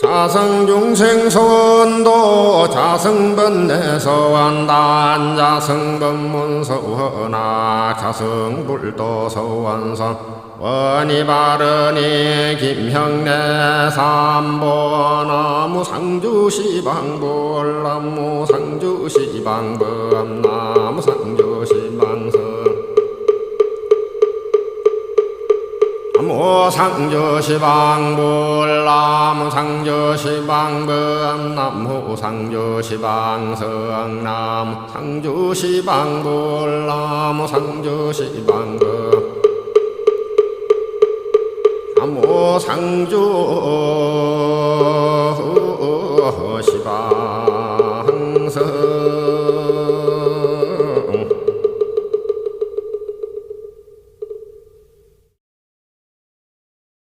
자성중생선도 자성번내서완단 자성번문서원악 자성불도서완선. 원이 바르니 김형내 삼보나무 상주시방불 나무 상주시방범 나무 상주 무 상주시방불 나무 상주시방범 나무 상주시방성 나무 상주시방불 나무 상주시방범 나무 상주 시방